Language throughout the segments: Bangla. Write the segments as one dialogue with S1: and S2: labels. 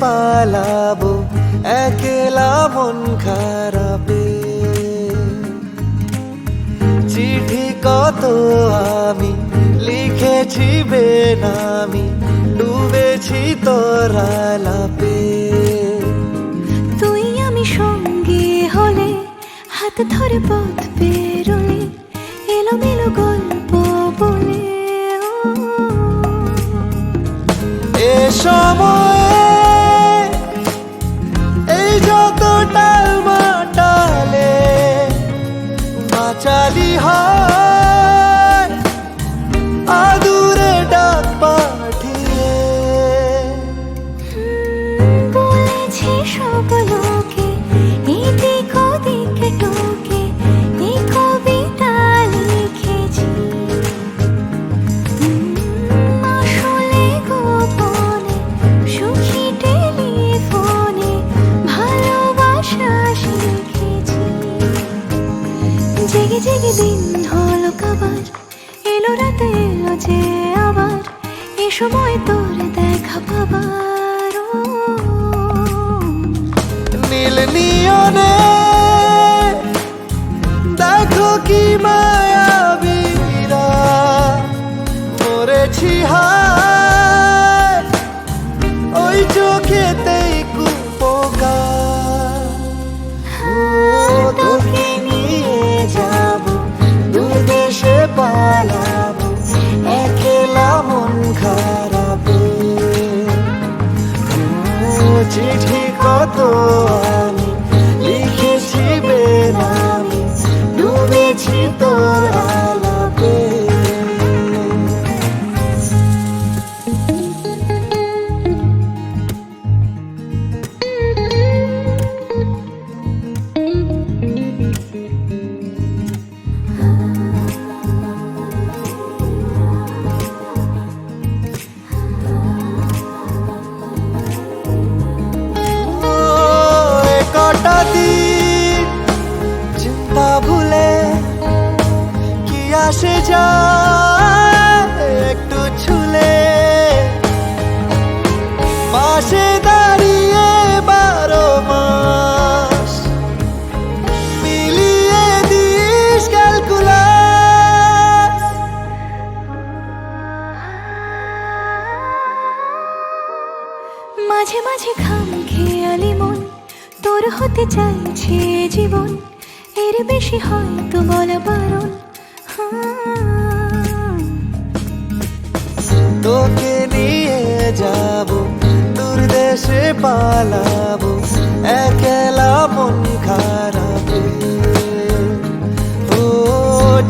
S1: পালাবো, একলা মন খারাপে। চিঠি কত আমি লিখেছি বেনামি, ডুবেছি তোর আলাপে
S2: তুই আমি সঙ্গে হলে হাত ধরে পথ পেরোলে
S1: সময়
S2: তোর দেখা পাবার
S1: নীল নিয়নে
S2: হতে চাইছে জীবন। এর বেশি হয়তো বলা বারণ। হ্যাঁ।
S1: তোকে নিয়ে যাব দূর দেশে পালাবো, একলা মন খারাপে। ও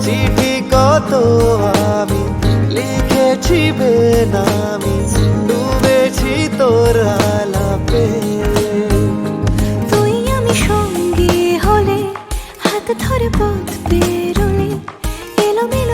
S1: চিঠি কত আমি লিখেছি বেনামি, ডুবেছি তোর আলাপে।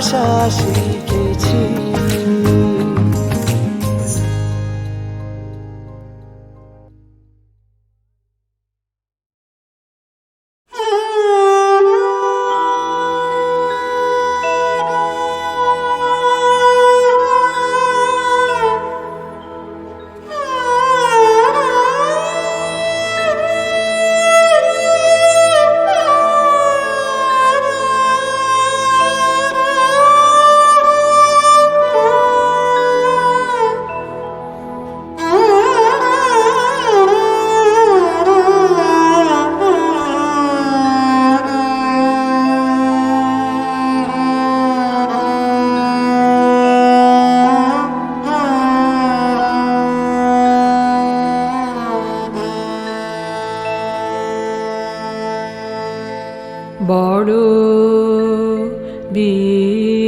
S1: ভালোবাসা শিখেছি
S3: বড় বিস্ময়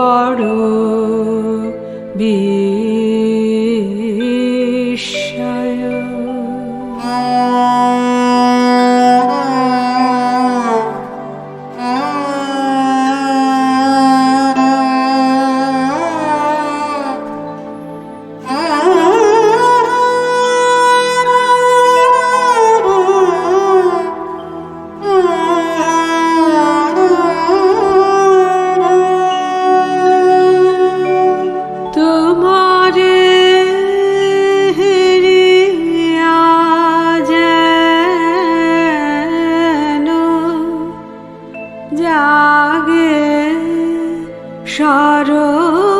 S3: বড় বিস্ময় রূপ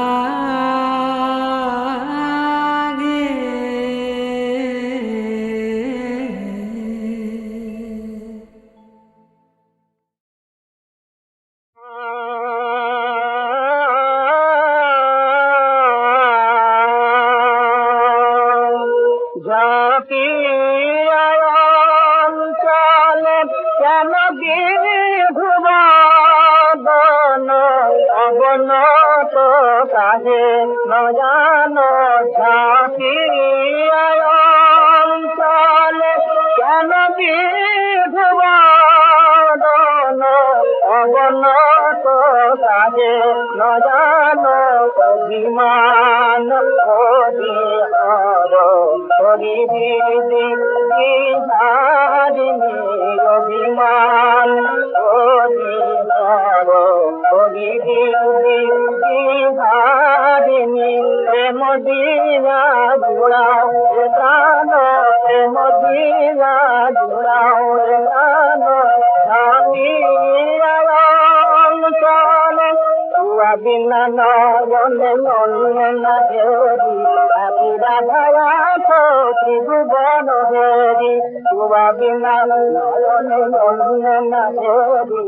S3: প্রাণ হরি
S4: হর হরি দিদি হারিণী অভিমান হরি হর হরি দিদি হারিণী প্রেম দিয়া জুড়াও প্রাণ প্রেম দিয়া জুড়াও প্রাণ স্বামী বিনা নয়নে অন্য হেরি আপুরা ভয়া তো ত্রিভুবন হেরি। তুবা বিনা নয়নে অন্য হেরি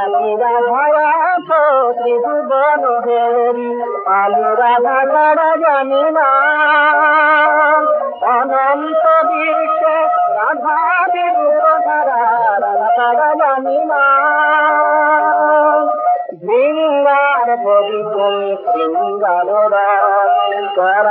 S4: আপুরা ভয়া তো ত্রিভুবন হেরি। আলুরা ভাষারা জানি না। cara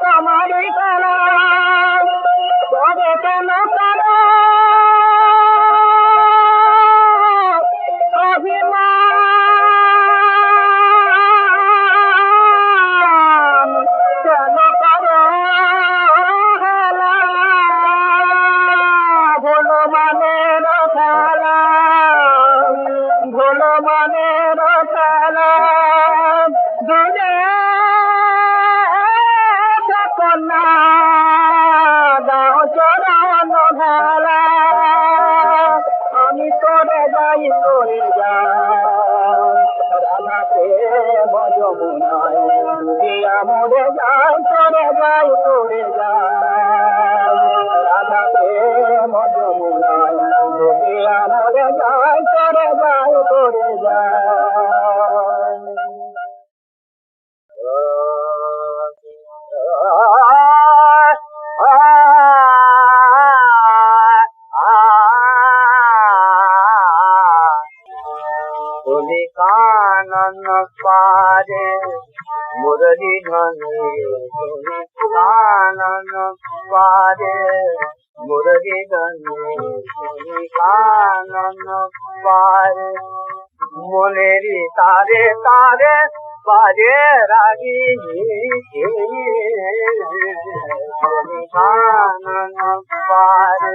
S5: سامان কানন পারে মুরলি ধনে তুমি কানন পারে মুরলি ধনে তুমি কানন পারে মনেরি তারে তারে বাজে রাগি তুমি কানন পারে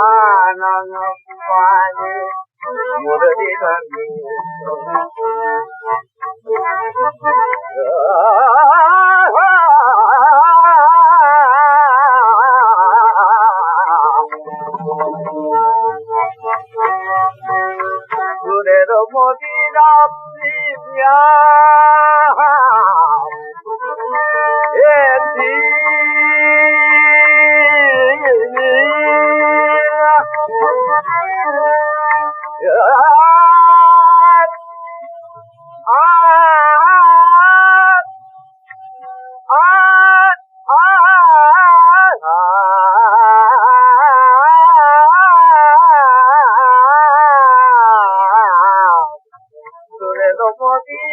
S6: ஆனங்க முரளிதன்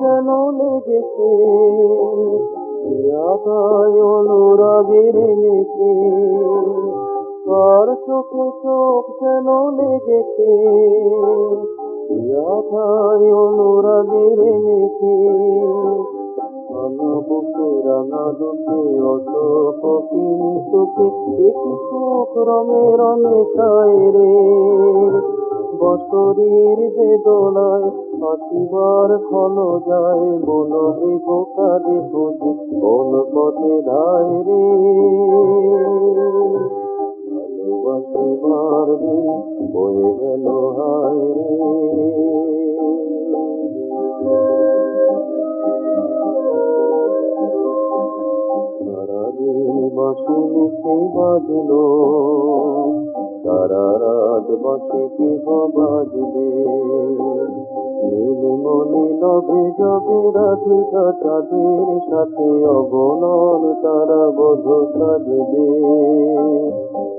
S6: যেন লেগেছে। অনুরাগের নেছে কার চোখে চোখ যেন লেগেছে। অনুরাগের নেছে বুকে রাঙা দুঃখে অশোক সুখে একই সুখ রে? বছরের বেদনায় আসিবার ক্ষণ যায় বোকারে কোন পথে ধায় রে? ভালোবাসিবার দিন গেল হায় রে। বাসি লিখে বাজলো। সারা রাত বাসি কি বাজবে। নীল মনে লবে যাবে রাধিকা তাদের সাথে অবনন তারা বোধ সাজবে।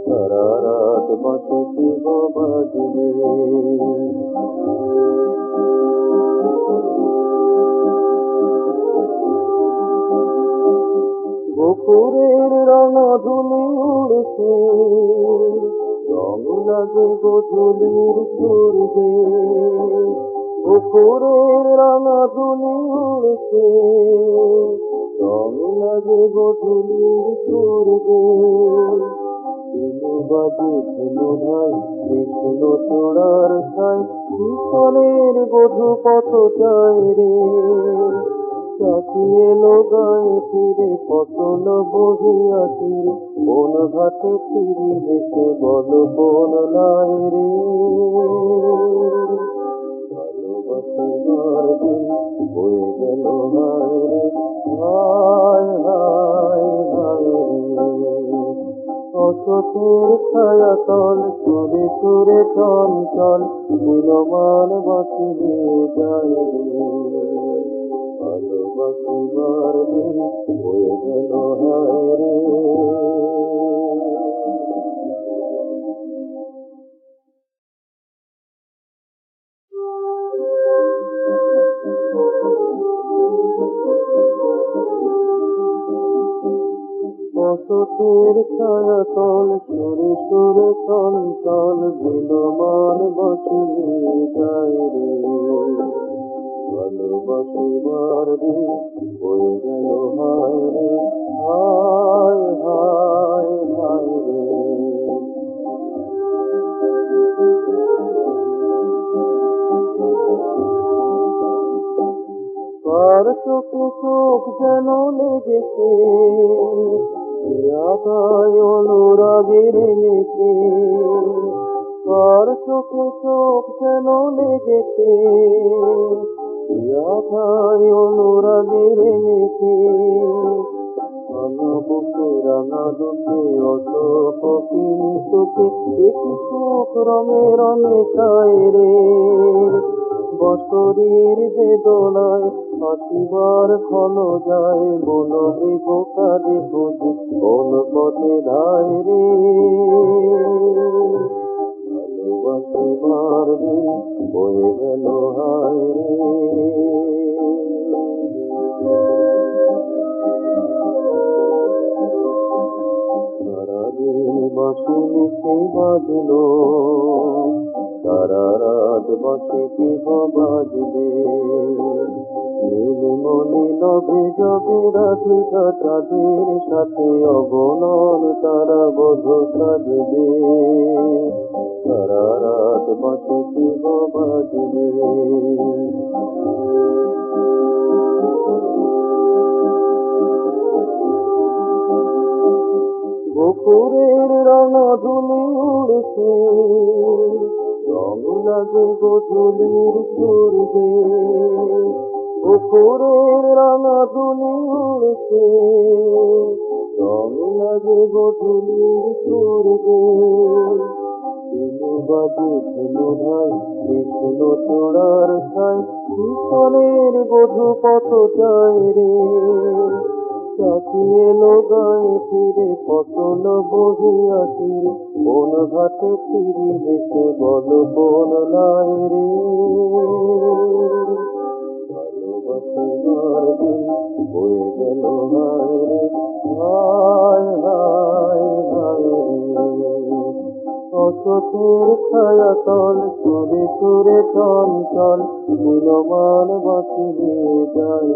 S6: সারা রাত বাসি কি বাজবে। গোপুরের রঙা ধুলি উড়ছে, রং লাগে গোধূলির সূর্যে। পুকুরের রাঙা দুলি উড়ছে, রং লাগে গধুলির সূর্যে। দিনু বাজে ধেনু ভাই, কৃষ্ণ চূড়ার ছাই কিশোরের বধু কত চায় রে। চাপিয়ে গায়ে ফিরে, পতন বহিয়া তীরে কোন ঘাটে ফিরি দেশে বল কোন নাই রে। ভালোবাসার হয়ে গেল অসতের ছায়া তল, সুরে সুরে চঞ্চল, নীলমান বাসি নিয়ে যায় রে। ভালোবাসিবার দিন হয়ে গেল হায় রে অসতের ছায়া তল সুরে সুরে চঞ্চল বিলমান ভালোবাসিবার দিন হয়ে গেল হায় রে, হায় হায় হায় রে। কার চোখে চোখ যেন লেগেছে আগায় অনুরাগের নেছে কার চোখে চোখ যেন লেগেছে আগায় অনুরাগের বুকে রাঙা দুকে অশোক সুখে একই সুখ রমে রমে চায় রে। বছরের বেদনায় হাসিবার ক্ষণ যায়, বন মৃগ কালে বুঝি কোন পথে ধায় রে। ভালোবাসিবার দিন বয়ে গেল হায় সারাদিন বাসি লিখে বাজলো, সারা রাত বাসে কি বাজবে? নীল মনি লবে যাবে রাধিকা চাঁদের সাথে অগণন তারা বোধ সাজবে। সারা রাত বাসে কি বাজবে গোপুরের রাঙা ধুলি উড়ছে রং লাগে গোধুলির সূর্যে। গোপুরের রাঙা ধুলি উড়ছে রং লাগে গোধুলির সূর্যে। দিনু বাজে ধেনু ভাই কৃষ্ণ চূড়ার ছাই কিশোরের বধু কত চায় রে এলো গায়ে ফিরে পতন বহিয়া তীরে কোন ঘাটে ফিরি দেশে বল কোন নাই রে ভালোবাসিবার দিন হয়ে গেল হায় রে হায় হায় হায় রে অসতের ছায়া তল সুরে চঞ্চল নীলমান বাসিয়ে যায়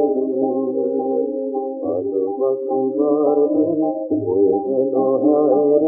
S6: ভালোবাসিবার হয়ে গেল হায়